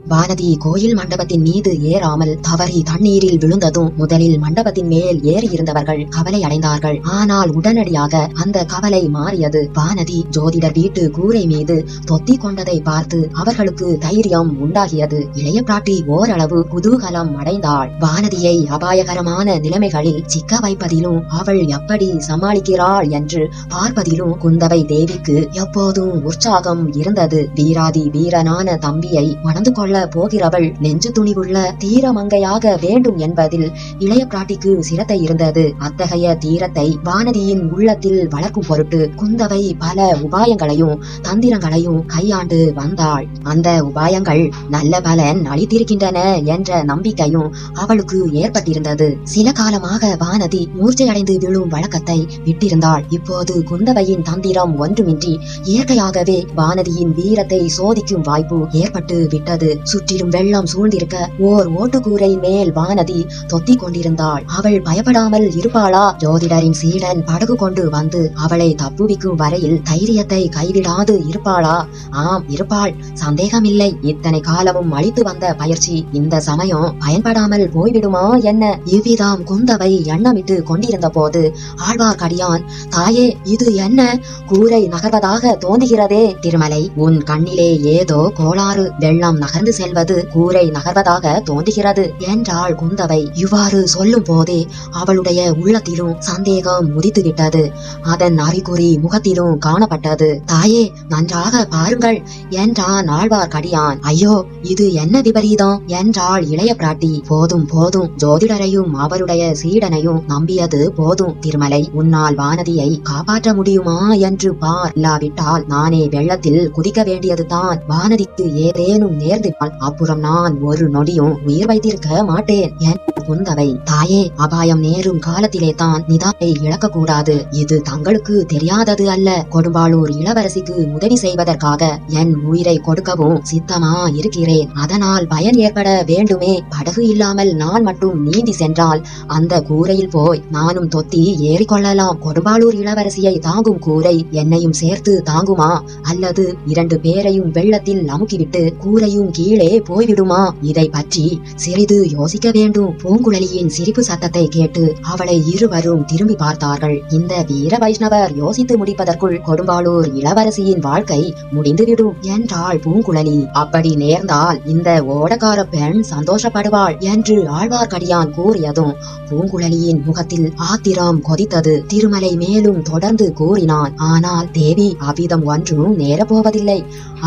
வானதி கோயில் மண்டபத்தின் மீது ஏறாமல் தவறி தண்ணீரில் விழுந்ததும் முதலில் மண்டபத்தின் மேல் ஏறி இருந்தவர்கள் கவலை அடைந்தார்கள். ஆனால் உடனடியாக அந்த கவலை மாறியது. வானதி ஜோதிடர் வீட்டு கூரை மீது தொத்தி கொண்டதை பார்த்து அவர்களுக்கு தைரியம் உண்டாகியது. இளைய பிராட்டி ஓரளவு குதூகலம் அடைந்தாள். வானதியை அபாயகரமான நிலைமைகளில் சிக்க வைப்பதிலும் அவள் எப்படி சமாளிக்கிறாள் என்று பார்ப்பதிலும் குந்தவை தேவிக்கு எப்போதும் உற்சாகம் இருந்தது. வீராதி வீரனான தம்பியை மணந்து கொள்ள போகிறவள் நெஞ்சு துணிவுள்ள தீரமங்கையாக வேண்டும் என்பதில் இளைய பிராட்டிக்கு சிரத்தை இருந்தது. அத்தகைய தீரத்தை வானதியின் உள்ளத்தில் வளர்க்கும் பொருட்டு குந்தவை பல உபாயங்களையும் தந்திரங்களையும் கையாண்டு வந்தாள். அந்த உபாயங்கள் நல்ல பலன் அளித்திருக்கின்றன என்ற நம்பிக்கையும் அவளுக்கு ஏற்பட்டிருந்தது. சில காலமாக வானதி மூர்ச்சையடைந்து விழும் வழக்கத்தை விட்டிருந்தாள். இப்போது குந்தவையின் தந்திரம் ஒன்றுமின்றி இயற்கையாகவே வானதியின் வீரத்தை சோதிக்கும் வாய்ப்பு ஏற்பட்டு விட்டது. சுற்றிலும் வெள்ளம் சூழ்ந்திருக்க ஓர் ஓட்டுக்கூரை மேல் வானதி தொத்திக் கொண்டிருந்தாள். அவள் பயப்படாமல் இருப்பாளா? ஜோதிடரின் சீடன் படகு கொண்டு வந்து அவளை தப்புவிக்கும் வரையில் தைரியத்தை கைவிடாது இருப்பாளா? ஆம் இருப்பாள். சந்தேகமில்லை. இத்தனை காலமும் அளித்து வந்த பயிற்சி இந்த சமயம் பயன்படாமல் போய்விடுமா என்ன? இவ்விதம் குந்தவை எண்ணமிட்டு கொண்டிருந்த போது ஆழ்வார்க்கடியான் தாயே இது என்ன? கூரை நகர்வதாக தோன்றுகிறதே திருமலை. உன் கண்ணிலே ஏதோ கோளாறு. வெள்ளம் நகர்ந்து செல்வது கூரை நகர்வதாக தோன்றுகிறது என்றாள் குந்தவை. இவ்வாறு சொல்லும் போதே அவளுடைய உள்ளத்திலும் சந்தேகம் உதித்துவிட்டது. அதன் அறிகுறி முகத்திலும் காணப்பட்டது. தாயே நன்றாக பாருங்கள் என்றான் ஆழ்வார்க்கடியான். ஐயோ இது என்ன விபரீதம் என்றாள் இளைய பிராட்டி. போதும் போதும் ஜோதிடரையும் அவருடைய சீடனையும் நம்பியது போதும். திருமலை உன்னால் வானதியை காப்பாற்ற முடியுமா என்று பார். இல்லாவிட்டால் நானே வெள்ளத்தில் குதிக்க வேண்டியதுதான். வானதிக்கு ஏதேனும் நேர்ந்திருந்தால் அப்புறம் நான் ஒரு நொடியும் உயிர் வைத்திருக்க மாட்டேன். என் குந்தவை தாயே அபாயம் நேரும் காலத்திலே தான் நிதானை இழக்கக்கூடாது. இது தங்களுக்கு தெரியாதது அல்ல. கொடும்பாளூர் இளவரசிக்கு உதவி செய்வதற்காக என் உயிரை கொடுக்கவும் சித்தமா இருக்கிறேன் அதனால் பயன் ஏற்பட வேண்டுமே. படகு இல்லாமல் நான் மட்டும் நீந்தி சென்றால் அந்த கூரையில் போய் நானும் தொத்தி ஏறிக்கொள்ளலாம். கொடும்பாளூர் இளவரசியை தாங்கும் கூரை என்னையும் சேர்த்து தாங்குமா? அல்லது இரண்டு பேரையும் வெள்ளத்தில் அமுக்கிவிட்டு கூரையும் கீழே கீழே போய்விடுமா? இதை பற்றி சிறிது யோசிக்க வேண்டும். பூங்குழலியின் சிரிப்பு சத்தத்தை கேட்டு அவளை இருவரும் திரும்பி பார்த்தார்கள். இந்த வீர வைஷ்ணவர் யோசித்து முடிப்பதற்குள் கொடும்பாளூர் இளவரசியின் வாழ்க்கை முடிந்துவிடும் என்றாள் பூங்குழலி. அப்படி நேர்ந்தால் இந்த ஓடக்கார பெண் சந்தோஷப்படுவாள் என்று ஆழ்வார்க்கடியான் கூறியதும் பூங்குழலியின் முகத்தில் ஆத்திரம் கொதித்தது. திருமலை மேலும் தொடர்ந்து கூறினான் ஆனால் தேவி அவ்விதம் ஒன்றும் நேரப்போவதில்லை.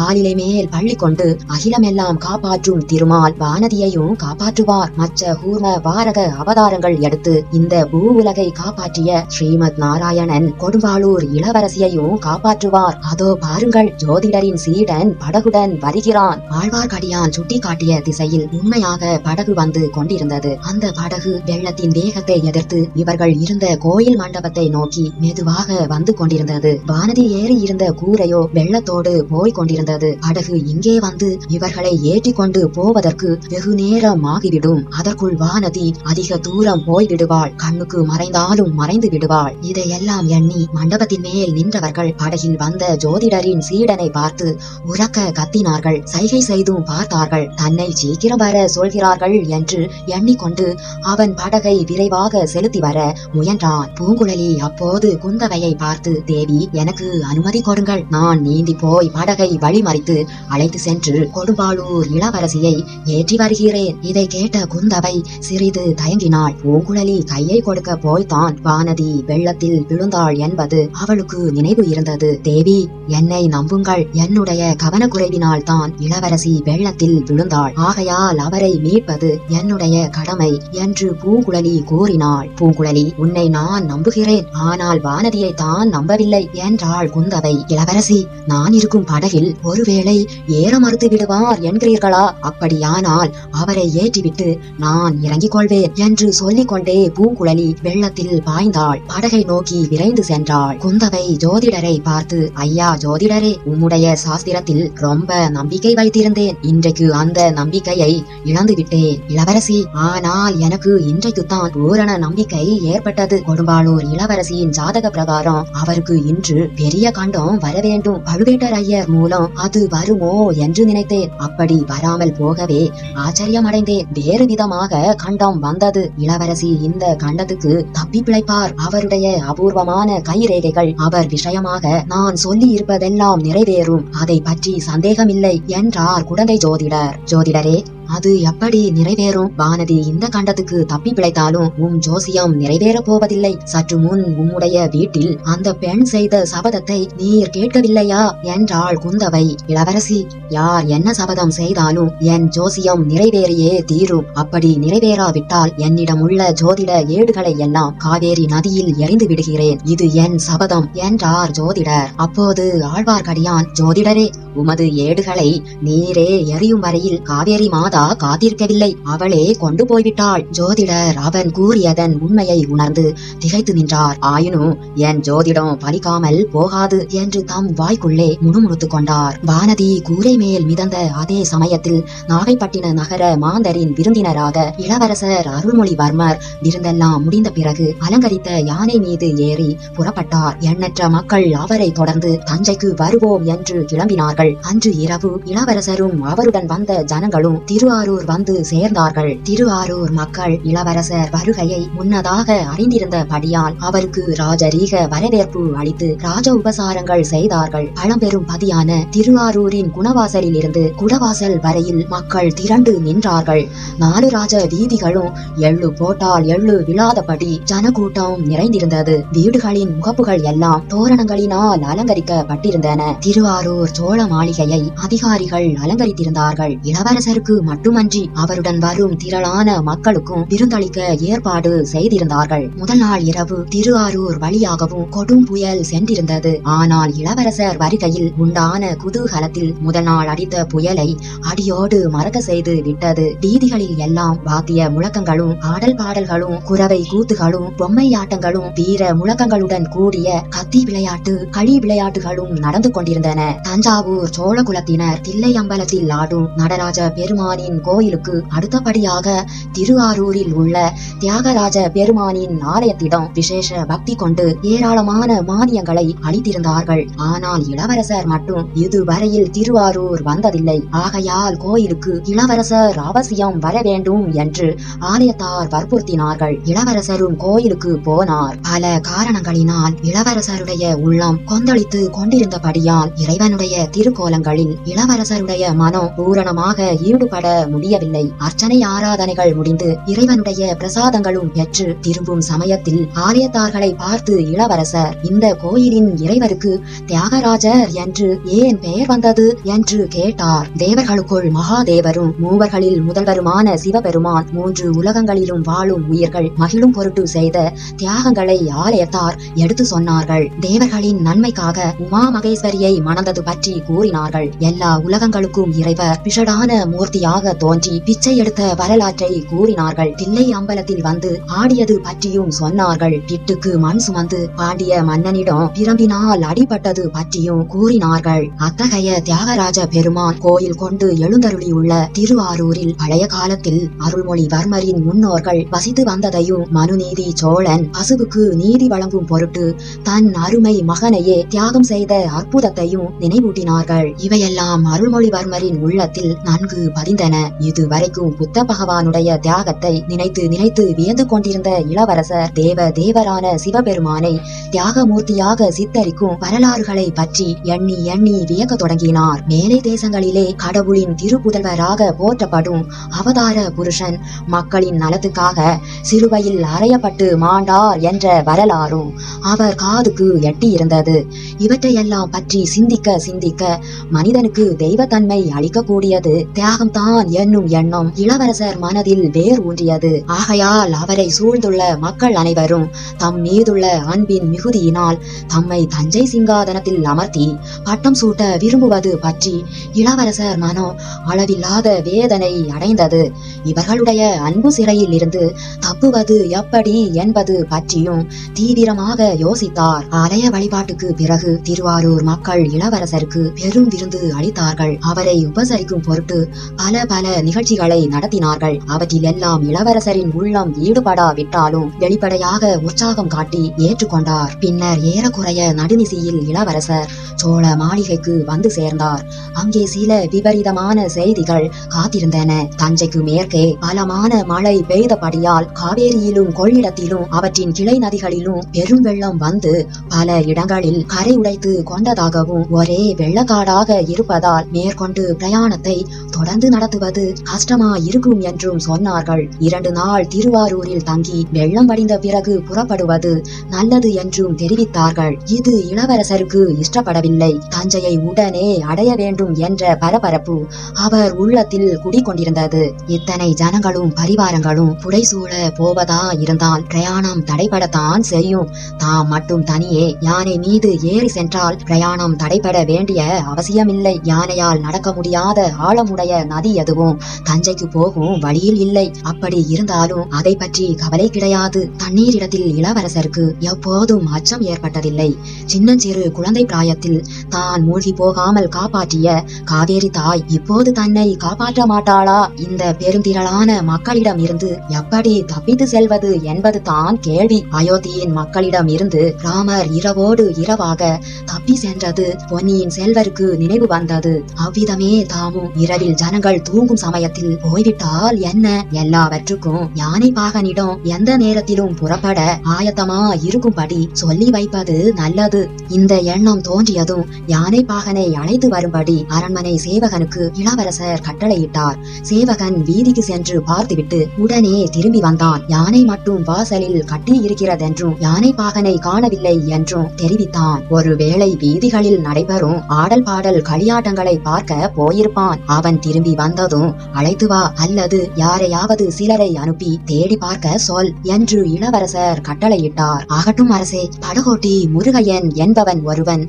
ஆளிலை மேல் பள்ளி கொண்டு அகிலமெல்லாம் காப்பாற்றும் திருமால் வானதியையும் காப்பாற்றுவார். மற்ற கூர்ம வாரக அவதாரங்கள் எடுத்து இந்த பூ உலகை காப்பாற்றிய ஸ்ரீமத் நாராயணன் கொடும்பாளூர் இளவரசியையும் காப்பாற்றுவார். அதோ பாருங்கள் ஜோதிடரின் சீடன் படகுடன் வருகிறான். ஆழ்வார்க்கடியான் சுட்டிக்காட்டிய திசையில் உண்மையாக படகு வந்து கொண்டிருந்தது. அந்த படகு வெள்ளத்தின் வேகத்தை எதிர்த்து இவர்கள் இருந்த கோயில் மண்டபத்தை நோக்கி மெதுவாக வந்து கொண்டிருந்தது. வானதி ஏறி இருந்த கூரையோ வெள்ளத்தோடு போய் கொண்டிருந்தது. படகு இங்கே வந்து இவர்களை அவனை ஏற்றி கொண்டு போவதற்கு வெகு நேரம் ஆகிவிடும் அதற்குள் வானதி அதிக தூரம் போய் விடுவாள் கண்ணுக்கு மறைந்தாலும் மறைந்து விடுவாள். இதையெல்லாம் எண்ணி மண்டபத்தின் மேல் நின்றவர்கள் படகில் வந்த ஜோதிடரின் சீடனை பார்த்து உறக்க கத்தினார்கள். சைகை செய்தும் பார்த்தார்கள். தன்னை சீக்கிரம் வர சொல்கிறார்கள் என்று எண்ணிக்கொண்டு அவன் படகை விரைவாக செலுத்தி வர முயன்றான். பூங்குழலி அப்போது குந்தவையை பார்த்து தேவி எனக்கு அனுமதி கொடுங்கள். நான் நீந்தி போய் படகை வழிமறித்து அழைத்து சென்று கொடும்பாளூர் இளவரசியை ஏற்றி வருகிறேன். இதை கேட்ட குந்தவை சிறிது தயங்கினாள். பூங்குழலி கையை கொடுக்க போய்தான் வானதி வெள்ளத்தில் விழுந்தாள் என்பது அவளுக்கு நினைவு இருந்தது. தேவி என்னை நம்புங்கள். என்னுடைய கவனக்குறைவினால் தான் இளவரசி வெள்ளத்தில் விழுந்தாள். ஆகையால் அவரை மீட்பது என்னுடைய கடமை என்று பூங்குழலி கூறினாள். பூங்குழலி உன்னை நான் நம்புகிறேன். ஆனால் வானதியை தான் நம்பவில்லை என்றாள் குந்தவை. இளவரசி நான் இருக்கும் படகில் ஒருவேளை ஏற மறுத்து விடுவார் என்கிறீர்களா? அப்படியானால் அவரை ஏற்றிவிட்டு நான் இறங்கிக் கொள்வேன் என்று சொல்லிக் கொண்டே பூங்குழலி வெள்ளத்தில் பாய்ந்தாள். படகை நோக்கி விரைந்து சென்றாள். குந்தவை ஜோதிடரை பார்த்து ஐயா ஜோதிடரே உம்முடைய சாஸ்திரத்தில் ரொம்ப நம்பிக்கை வைத்திருந்தேன். இன்றைக்கு அந்த நம்பிக்கையை இழந்து விட்டேன் இளவரசி ஆனால் எனக்கு இன்றைக்குத்தான் பூரண நம்பிக்கை ஏற்பட்டது. கொடும்பாளூர் இளவரசியின் ஜாதக பிரகாரம் அவருக்கு இன்று பெரிய கண்டம் வர வேண்டும் பழுவேட்டரையர் மூலம் அது வருமோ என்று நினைத்தேன். அப்படி வராமல் போகவே ஆச்சரியமடைந்தேன். வேறு விதமாக கண்டம் வந்தது. இளவரசி இந்த கண்டத்துக்கு தப்பி பிழைப்பார். அவருடைய அபூர்வமான கைரேகைகள் அவர் விஷயமாக நான் சொல்லி இருப்பதெல்லாம் நிறைவேறும். அதை பற்றி சந்தேகமில்லை என்றார் குழந்தை ஜோதிடர். ஜோதிடரே அது எப்படி நிறைவேறும்? வானதி இந்த கண்டத்துக்கு தப்பி பிழைத்தாலும் உம் ஜோசியம் நிறைவேறப் போவதில்லை. சற்று முன் உம்முடைய வீட்டில் அந்த பெண் செய்த சபதத்தை நீர் கேட்கவில்லையா? என்றாள் குந்தவை. இளவரசி யார் என்ன சபதம் செய்தாலும் என் ஜோசியம் நிறைவேறியே தீரும். அப்படி நிறைவேறாவிட்டால் என்னிடம் உள்ள ஜோதிட ஏடுகளை எல்லாம் காவேரி நதியில் எறிந்து விடுகிறேன். இது என் சபதம் என்றார் ஜோதிடர். அப்போது ஆழ்வார்க்கடியான் ஜோதிடரே உமது ஏடுகளை நீரே எறியும் வரையில் காவேரி மாதா காத்திருக்கவில்லை. அவளே கொண்டு போய்விட்டாள். ஜோதிடர் அவன் கூறியதன் உண்மையை உணர்ந்து திகைத்து நின்றார். ஆயினும் என் ஜோதிடம் பலிக்காமல் போகாது என்று தம் வாய்க்குள்ளே முணுமுணுத்துக் கொண்டார். வானதி கூரை மேல் மிதந்த அதே சமயத்தில் நாகைப்பட்டின நகர மாந்தரின் விருந்தினராக இளவரசர் அருள்மொழிவர்மர் விருந்தெல்லாம் முடிந்த பிறகு அலங்கரித்த யானை மீது ஏறி புறப்பட்டார். எண்ணற்ற மக்கள் அவரை தொடர்ந்து தஞ்சைக்கு வருவோம் என்று கிளம்பினார்கள். அன்று இரவு இளவரசரும் அவருடன் வந்த ஜனங்களும் திருவாரூர் வந்து சேர்ந்தார்கள். திருவாரூர் மக்கள் இளவரசர் வருகையை முன்னதாக அறிந்திருந்தபடியால் அவருக்கு ராஜரீக வரவேற்பு அளித்து ராஜ உபசாரங்கள் செய்தார்கள். பழம்பெரும் பதியான திருவாரூரின் குணவாசலில் இருந்து குடவாசல் வரையில் மக்கள் திரண்டு நின்றார்கள். நாலு ராஜ வீதிகளும் எள்ளு போட்டால் எள்ளு விழாதபடி ஜனக்கூட்டம் நிறைந்திருந்தது. வீடுகளின் முகப்புகள் எல்லாம் தோரணங்களினால் அலங்கரிக்கப்பட்டிருந்தன. திருவாரூர் சோழ மாளிகையை அதிகாரிகள் அலங்கரித்திருந்தார்கள். இளவரசருக்கு மட்டுமன்றி அவருடன் வரும் திரளான மக்களுக்கும் விருந்தளிக்க ஏற்பாடு செய்திருந்தார்கள். முதல் நாள் இரவு திருவாரூர் வழியாகவும் கொடும் புயல் சென்றிருந்தது. ஆனால் இளவரசர் வருகையில் உண்டான குதூகலத்தில் முதல் நாள் அடித்த புயலை அடியோடு மறக்க செய்து விட்டது. வீதிகளில் எல்லாம் வாத்திய முழக்கங்களும் ஆடல் பாடல்களும் குரவை கூத்துகளும் பொம்மையாட்டங்களும் வீர முழக்கங்களுடன் கூடிய கத்தி விளையாட்டு களி விளையாட்டுகளும் நடந்து கொண்டிருந்தன. தஞ்சாவூர் சோழ சோழகுலத்தினர் தில்லையம்பலத்தில் ஆடும் நடராஜ பெருமானின் கோயிலுக்கு அடுத்தபடியாக திருவாரூரில் உள்ள தியாகராஜ பெருமானின் ஆலயத்திடம் விசேஷ பக்தி கொண்டு ஏராளமான மானியங்களை அளித்திருந்தார்கள். ஆனால் இளவரசர் மட்டும் இதுவரையில் திருவாரூர் வந்ததில்லை. ஆகையால் கோயிலுக்கு இளவரசர் அவசியம் வர வேண்டும் என்று ஆலயத்தார் வற்புறுத்தினார்கள். இளவரசரும் கோயிலுக்கு போனார். பல காரணங்களினால் இளவரசருடைய உள்ளம் கொந்தளித்து கொண்டிருந்தபடியால் இறைவனுடைய திரு திருக்கோலங்களில் இளவரசருடைய மனம் பூரணமாக ஈடுபட முடியவில்லை. அர்ச்சனை ஆராதனைகள் முடிந்து இறைவனுடைய பிரசாதங்களும் பெற்று திரும்பும் சமயத்தில் ஆலயத்தார்களை பார்த்து இளவரசர் இந்த கோயிலின் இறைவருக்கு தியாகராஜர் என்று ஏன் பெயர் வந்தது? என்று கேட்டார். தேவர்களுக்குள் மகாதேவரும் மூவர்களில் முதல்வருமான சிவபெருமான் மூன்று உலகங்களிலும் வாழும் உயிர்கள் மகிழும் பொருட்டு செய்த தியாகங்களை ஆலயத்தார் எடுத்து சொன்னார்கள். தேவர்களின் நன்மைக்காக உமா மகேஸ்வரியை மணந்தது பற்றி கூறினார்கள். எல்லா உலகங்களுக்கும் இறைவர் பிஷடான மூர்த்தியாக தோன்றி பிச்சை எடுத்த வரலாற்றை கூறினார்கள். தில்லை அம்பலத்தில் வந்து ஆடியது பற்றியும் சொன்னார்கள். பிட்டுக்கு மண் சுமந்து பாண்டிய மன்னனிடம் பிரம்பினால் அடிபட்டது பற்றியும் கூறினார்கள். அத்தகைய தியாகராஜ பெருமான் கோயில் கொண்டு எழுந்தருளியுள்ள திருவாரூரில் பழைய காலத்தில் அருள்மொழிவர்மரின் முன்னோர்கள் வசித்து வந்ததையும் மனுநீதி சோழன் பசுவுக்கு நீதி வழங்கும் பொருட்டு தன் அருமை மகனையே தியாகம் செய்த அற்புதத்தையும் நினைவூட்டினார்கள். இவையெல்லாம் அருள்மொழிவர்மரின் உள்ளத்தில் நன்கு பதிந்தன. இதுவரைக்கும் புத்த பகவானுடைய தியாகத்தை நினைத்து நினைத்து வியந்து கொண்டிருந்த இளவரசர் தேவ தேவரான சிவபெருமானை தியாகமூர்த்தியாக சித்தரிக்கும் வரலாறுகளை பற்றி எண்ணி எண்ணி வியக்க தொடங்கினார். மேலை தேசங்களிலே கடவுளின் திருப்புதல்வராக போற்றப்படும் அவதார புருஷன் மக்களின் நலத்துக்காக சிலுவையில் அறையப்பட்டு மாண்டார் என்ற வரலாறும் அவர் காதுக்கு எட்டியிருந்தது. இவற்றையெல்லாம் பற்றி சிந்திக்க சிந்திக்க மனிதனுக்கு தெய்வத்தன்மை அளிக்கக்கூடியது. தியாகம்தான் என்னும் எண்ணம் இளவரசர் மனதில் வேர் ஊன்றியது. ஆகையால் அவரை சூழ்ந்துள்ள மக்கள் அனைவரும் தம் மீதுள்ள அன்பின் மிகுதியினால் தம்மை தஞ்சை சிங்காதனத்தில் அமர்த்தி பட்டம் சூட்ட விரும்புவது பற்றி இளவரசர் மனம் அளவில்லாத வேதனை அடைந்தது. இவர்களுடைய அன்பு சிறையில் இருந்து தப்புவது எப்படி என்பது பற்றியும் தீவிரமாக யோசித்தார். ஆலய வழிபாட்டுக்கு பிறகு திருவாரூர் மக்கள் இளவரசருக்கு பெரும் விருந்து அளித்தார்கள். அவரை உபசரிக்கும் பொருட்டு பல பல நிகழ்ச்சிகளை நடத்தினார்கள். அவற்றிலெல்லாம் இளவரசரின் உள்ளம் ஈடுபடாவிட்டாலும் வெளிப்படையாக உற்சாகம் காட்டி ஏற்றுக்கொண்டார். பின்னர் ஏறக்குறைய நடுநிசியில் இளவரசர் சோழ மாளிகைக்கு வந்து சேர்ந்தார். அங்கே சில விபரீதமான செய்திகள் காத்திருந்தன. தஞ்சைக்கு மேற்கே பலமான மழை பெய்தபடியால் காவேரியிலும் கொள்ளிடத்திலும் அவற்றின் கிளை நதிகளிலும் பெரும் வெள்ளம் வந்து பல இடங்களில் கரை உடைத்து கொண்டதாகவும் ஒரே வெள்ள காடாக இருப்பதால் மேற்கொண்டு பிரயாணத்தை தொடர்ந்து நடத்துவது கஷ்டமா இருக்கும் என்றும் சொன்னார்கள். இரண்டு நாள் திருவாரூரில் தங்கி வெள்ளம் வடிந்த பிறகு புறப்படுவது நல்லது என்றும் தெரிவித்தார்கள். இது இளவரசருக்கு இஷ்டப்படவில்லை. தஞ்சையை உடனே அடைய வேண்டும் என்ற பரபரப்பு அவர் உள்ளத்தில் குடிக்கொண்டிருந்தது. இத்தனை ஜனங்களும் பரிவாரங்களும் புடைசூழ போவதா இருந்தால் பிரயாணம் தடைபடத்தான் செய்யும். தாம் மட்டும் தனியே யானை மீது ஏறி சென்றால் பிரயாணம் தடைபட வேண்டிய அவசியமில்லை. யானையால் நடக்க முடியாத ஆழமுடைய நதி எதுவும் தஞ்சைக்கு போகும் வழியில் இல்லை. அப்படி இருந்தாலும் அதை பற்றி கவலை கிடையாது. தண்ணீர் இடத்தில் இளவரசருக்கு எப்போதும் அச்சம் ஏற்பட்டதில்லை. சின்னஞ்சிறு குழந்தை பிராயத்தில் தான் மூழ்கி போகாமல் காப்பாற்றிய காவேரி தாய் இப்போது தன்னை காப்பாற்ற மாட்டாளா? இந்த பெருந்திரளான மக்களிடம் இருந்து எப்படி தப்பித்து செல்வது என்பது தான் கேள்வி. அயோத்தியின் மக்களிடம் இருந்து ராமர் இரவோடு இரவாக தப்பி சென்றது பொன்னியின் செல்வர் அவருக்கு நினைவு வந்தது. அவ்விதமே தாமும் இரவில் ஜனங்கள் தூங்கும் சமயத்தில் போய்விட்டால் என்ன? எல்லாவற்றுக்கும் யானை பாகனிடம் எந்த நேரத்திலும் புறப்பட ஆயத்தமா இருக்கும்படி சொல்லி வைப்பது நல்லது. இந்த எண்ணம் தோன்றியதும் யானை பாகனை அழைத்து வரும்படி அரண்மனை சேவகனுக்கு இளவரசர் கட்டளையிட்டார். சேவகன் வீதிக்கு சென்று பார்த்துவிட்டு உடனே திரும்பி வந்தான். யானை மட்டும் வாசலில் கட்டி இருக்கிறதென்றும் யானை பாகனை காணவில்லை என்றும் தெரிவித்தான். ஒருவேளை வீதிகளில் நடைபெறும் ஆடல் பாடல் களியாட்டங்களை பார்க்க போயிருப்பான். அவன் திரும்பி வந்ததும் அழைத்து வா அல்லது யாரையாவது சிலரை அனுப்பி தேடி பார்க்க சொல் என்று இளவரசர் கட்டளையிட்டார். ஆகட்டும் அரசே படகோட்டி முருகையன் என்பவன் ஒருவன்.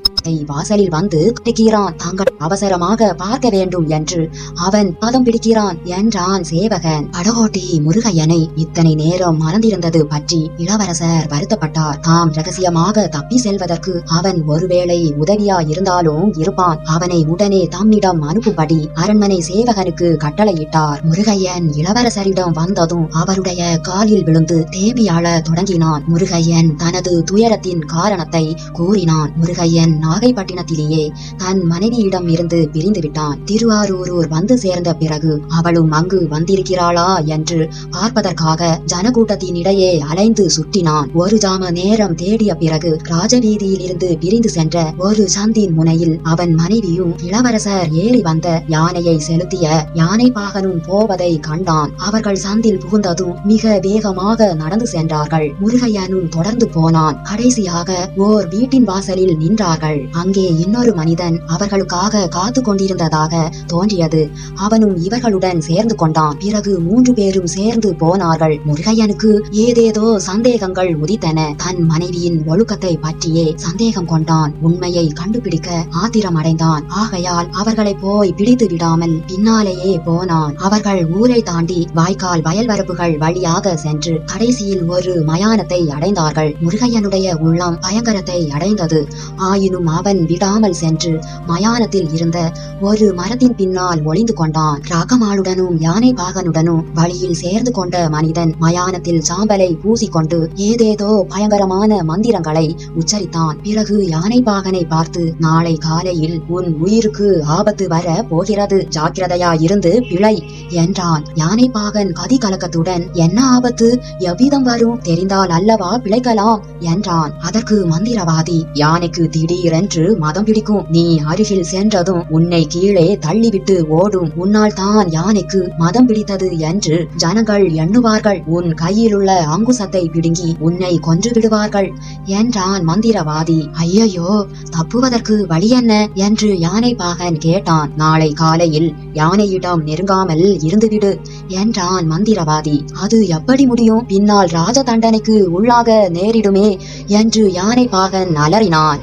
வாசலில் வந்து கட்டுகிறான் தாங்கள் அவசரமாக பார்க்க வேண்டும் என்று அவன் பாதம் பிடிக்கிறான் என்றான் சேவகன். படகோட்டி முருகையனை இத்தனை நேரம் மறந்திருந்தது பற்றி இளவரசர் வருத்தப்பட்டார். தாம் ரகசியமாக தப்பி செல்வதற்கு அவன் ஒருவேளை உதவியா இருந்தாலும் இருப்பான் இருப்பான் அவனை உடனே தம்மிடம் அனுப்பும்படி அரண்மனை சேவகனுக்கு கட்டளையிட்டார். முருகையன் இளவரசரிடம் வந்ததும் அவருடைய காலில் விழுந்து தேம்பியாள தொடங்கினான். முருகையன் தனது துயரத்தின் காரணத்தை கூறினான். முருகையன் நாகைப்பட்டினத்திலேயே தன் மனைவியிடம் இருந்து பிரிந்து விட்டான். திருவாரூரூர் வந்து சேர்ந்த பிறகு அவளும் அங்கு வந்திருக்கிறாளா என்று பார்ப்பதற்காக ஜனக்கூட்டத்தினிடையே அலைந்து சுற்றினான். ஒரு ஜாம நேரம் தேடிய பிறகு ராஜவீதியில் இருந்து பிரிந்து சென்ற ஒரு சந்தின் முனையில் அவன் மனைவியும் இளவரசர் ஏறி வந்த யானையை செலுத்திய யானை பாகனும் போவதை கண்டான். அவர்கள் சந்தில் புகுந்ததும் மிக வேகமாக நடந்து சென்றார்கள். முருகையனும் தொடர்ந்து போனான். கடைசியாக ஓர் வீட்டின் வாசலில் நின்றார்கள். அங்கே இன்னொரு மனிதன் அவர்களுக்காக காத்து கொண்டிருந்ததாக தோன்றியது. அவனும் இவர்களுடன் சேர்ந்து கொண்டான். பிறகு மூன்று பேரும் சேர்ந்து போனார்கள். முருகையனுக்கு ஏதேதோ சந்தேகங்கள் உதித்தன. தன் மனைவியின் ஒழுக்கத்தை பற்றியே சந்தேகம் கொண்டான். உண்மையை கண்டுபிடிக்க ஆத்திரம் அடைந்தான் ஆகையால் அவர்களை போய் பிடித்து விடாமல் பின்னாலேயே போனான். அவர்கள் ஊரை தாண்டி வாய்க்கால் வயல்வரப்புகள் வழியாக சென்று கடைசியில் ஒரு மயானத்தை அடைந்தார்கள். முருகையனுடைய உள்ளம் பயங்கரத்தை அடைந்தது. ஆயினும் அவன் விடாமல் சென்று மயானத்தில் இருந்த ஒரு மரத்தின் பின்னால் ஒளிந்து கொண்டான். ராகமாளுடனும் யானை பாகனுடனும் வழியில் சேர்ந்து கொண்ட மனிதன் மயானத்தில் சாம்பலை பூசிக்கொண்டு ஏதேதோ பயங்கரமான மந்திரங்களை உச்சரித்தான். பிறகு யானை பாகனை பார்த்து நாளை காலையில் உன் உயிருக்கு ஆபத்து வர போகிறது. ஜாக்கிரதையா இருந்து பிழை என்றான். யானை பாகன் கதி கலக்கத்துடன் என்ன ஆபத்து? எவ்விதம் வரும்? தெரிந்தால் அல்லவா பிழைக்கலாம்? என்றான். அதற்கு மந்திரவாதி யானைக்கு திடீரென்று மதம் பிடிக்கும். நீ அருகில் சென்றதும் உன்னை கீழே தள்ளிவிட்டு ஓடும். உன்னால் தான் யானைக்கு மதம் பிடித்தது என்று ஜனங்கள் எண்ணுவார்கள். உன் கையிலுள்ள அங்குசத்தை பிடுங்கி உன்னை கொன்று விடுவார்கள் என்றான் மந்திரவாதி. ஐயையோ தப்புவதற்கு வழி என்ன? என்று யானை பாகன் கேட்டான். நாளை காலையில் யானையிடம் நெருங்காமல் இருந்துவிடு என்றான் மந்திரவாதி. அது எப்படி முடியும்? பின்னால் ராஜ தண்டனைக்கு உள்ளாக நேரிடுமே என்று யானை பாகன் அலறினான்.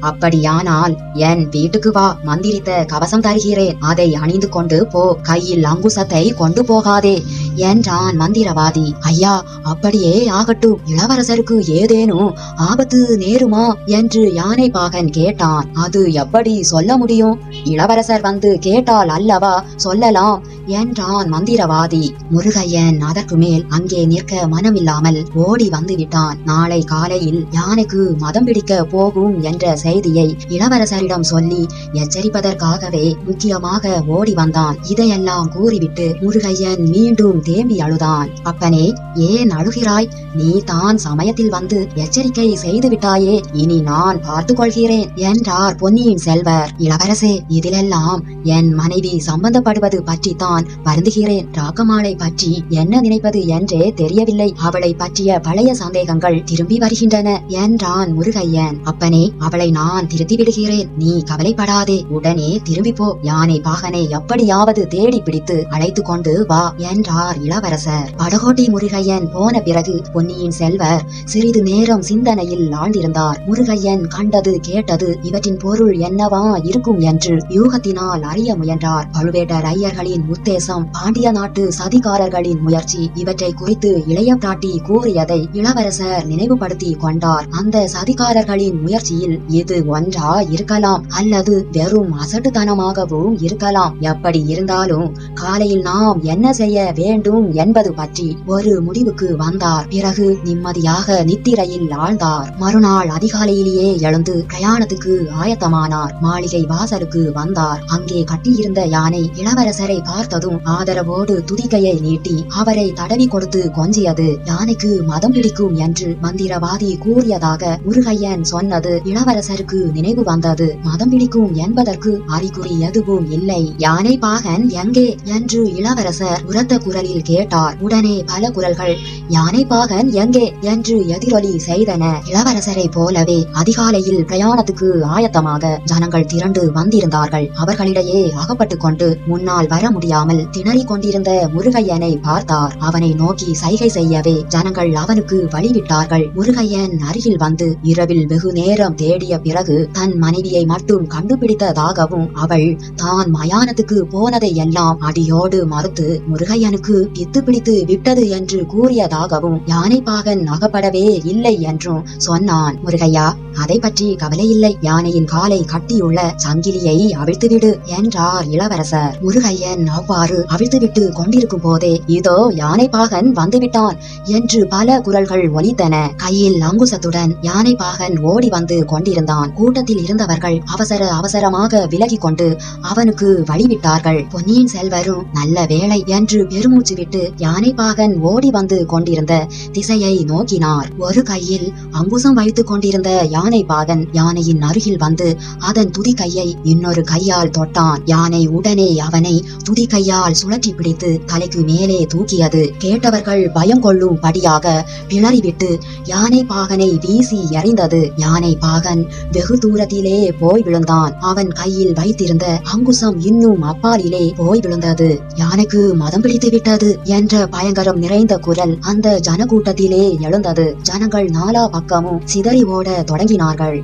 அப்படியானால் என் வீட்டுக்கு வா. மந்திரித்த கவசம் தருகிறேன். அதை அணிந்து கொண்டு போ. கையில் அங்குசத்தை கொண்டு போகாதே என்றான் மந்திரவாதி. ஐயா அப்படியே ஆகட்டும். இளவரசருக்கு ஏதேனும் ஆபத்து நேருமா? என்று யானை பாகன் கேட்டான். அது எப்படி சொல்ல முடியும்? இளவரசர் வந்து கேட்டால் அல்லவா சொல்லலாம்? என்றான் மந்திரவாதி. முருகையன் அதற்கு மேல் அங்கே நிற்க மனமில்லாமல் ஓடி வந்து விட்டான். நாளை காலையில் யானைக்கு மதம் பிடிக்க போகும் என்ற செய்தியை இளவரசரிடம் சொல்லி எச்சரிப்பதற்காகவே முக்கியமாக ஓடி வந்தான். இதையெல்லாம் கூறிவிட்டு முருகையன் மீண்டும் தேவி அழுதான் அப்பனே ஏன் அழுகிறாய்? நீ தான் சமயத்தில் வந்து எச்சரிக்கை செய்து விட்டாயே இனி நான் பார்த்துக் கொள்கிறேன் என்றார் பொன்னியின் செல்வர். இளவரசே இதிலெல்லாம் என் மனைவி சம்பந்தப்படுவது பற்றித்தான் வருந்துகிறேன். ராக்கமாளை பற்றி என்ன நினைப்பது என்றே தெரியவில்லை. அவளை பற்றிய பழைய சந்தேகங்கள் திரும்பி வருகின்றன என்றான் முருகையன். அப்பனே அவளை நான் திருத்தி விடுகிறேன் நீ கவலைப்படாதே உடனே திரும்பி போ யானை பாகனை எப்படியாவது தேடி பிடித்து அழைத்து கொண்டு வா என்றார் இளவரசர். படகோட்டை முருகையன் போன பிறகு பொன்னியின் செல்வர் சிறிது நேரம் சிந்தனையில் ஆழ்ந்திருந்தார். முருகையன் கண்டது கேட்டது இவற்றின் பொருள் என்னவா இருக்கும் என்று யூகத்தினால் அறிய முயன்றார். பழுவேட்டர் ஐயர்களின் உத்தேசம் பாண்டிய நாட்டு சதிகாரர்களின் முயற்சி இவற்றை குறித்து இளைய பிராட்டி கூறியதை இளவரசர் நினைவுபடுத்தி கொண்டார். அந்த சதிகாரர்களின் முயற்சியில் இது ஒன்றா இருக்கலாம் அல்லது வெறும் அசட்டுத்தனமாகவும் இருக்கலாம். எப்படி இருந்தாலும் காலையில் நாம் என்ன செய்ய வேண்டும் என்பது பற்றி ஒரு முடிவுக்கு வந்தார். பிறகு நிம்மதியாக நித்திரையில் ஆழ்ந்தார். மறுநாள் அதிகாலையிலேயே எழுந்து பிரயாணத்துக்கு ஆயத்தமானார். மாளிகை வாசலுக்கு வந்தார். அங்கே கட்டியிருந்த யானை இளவரசரை பார்த்ததும் ஆதரவோடு துதிக்கையை நீட்டி அவரை தடவி கொடுத்து கொஞ்சியது. யானைக்கு மதம் பிடிக்கும் என்று மந்திரவாதி கூறியதாக முருகையன் சொன்னது இளவரசருக்கு நினைவு வந்தது. மதம் பிடிக்கும் என்பதற்கு அறிகுறி எதுவும் இல்லை. யானை பாகன் எங்கே? என்று இளவரசர் உரத்த குரலில் கேட்டார். உடனே பல குரல்கள் யானை பாகன் எங்கே என்று எதிரொலி செய்தன இளவரசரை போலவே அதிகாலையில் பிரயாணத்துக்கு ஆயத்தமாக ஜனங்கள் திரண்டு வந்திருந்தார்கள். அவர்களிடையே அகப்பட்டு கொண்டு முன்னால் வர முடியாமல் திணறிக் கொண்டிருந்த முருகையனை பார்த்தார். அவனை நோக்கி சைகை செய்யவே ஜனங்கள் அவனுக்கு வழிவிட்டார்கள். முருகையன் அருகில் வந்து இரவில் வெகு நேரம் தேடிய பிறகு தன் மனைவியை மட்டும் கண்டுபிடித்ததாகவும் அவள் தான் மயானத்துக்கு போனதை எல்லாம் அடியோடு மறுத்து முருகையனுக்கு பித்து பிடித்து விட்டது என்று கூறியதாகவும் யானை பாகன் அகப்படவே இல்லை என்றும் சொன்னான் முருகையா. அதை பற்றி கவலை இல்லை. யானையின் காலை கட்டியுள்ள சங்கிலியை அவிழ்த்துவிடு என்றார் இளவரசர். முருகையன் அவ்வாறு அவிழ்த்துவிட்டு கொண்டிருக்கும் போதே இதோ யானை பாகன் வந்துவிட்டான் என்று பல குரல்கள் ஒலித்தன. கையில் அங்குசத்துடன் யானை பாகன் ஓடி வந்து கொண்டிருந்தான். கூட்டத்தில் இருந்தவர்கள் அவசர அவசரமாக விலகிக் கொண்டு அவனுக்கு வழிவிட்டார்கள். பொன்னியின் செல்வரும் நல்ல வேளை என்று பெருமூச்சு விட்டு யானை ஓடி வந்து கொண்டிருந்த திசையை நோக்கினார். ஒரு கையில் அங்குசம் வைத்துக் கொண்டிருந்த யானை பாகன் யானையின் அருகில் வந்து அதன் துதி கையை இன்னொரு கையால் தொட்டான். யானை உடனே அவனை துதி கையால் சுழற்றி பிடித்து தலைக்கு மேலே தூக்கியது. கேட்டவர்கள் பயம் கொள்ளும் படியாக பிளறிவிட்டு யானை பாகனை வீசி எறிந்தது. யானை பாகன் வெகு தூரத்திலே போய் விழுந்தான். அவன் கையில் வைத்திருந்த அங்குசம் இன்னும் அப்பாலிலே போய் விழுந்தது. யானைக்கு மதம் பிடித்து விட்டது என்ற பயங்கரம் நிறைந்த குரல் அந்த ஜனக்கூட்டத்திலே எழுந்தது. ஜனங்கள் நாலா பக்கமும் சிதறி ஓட தொடங்கினார்கள்.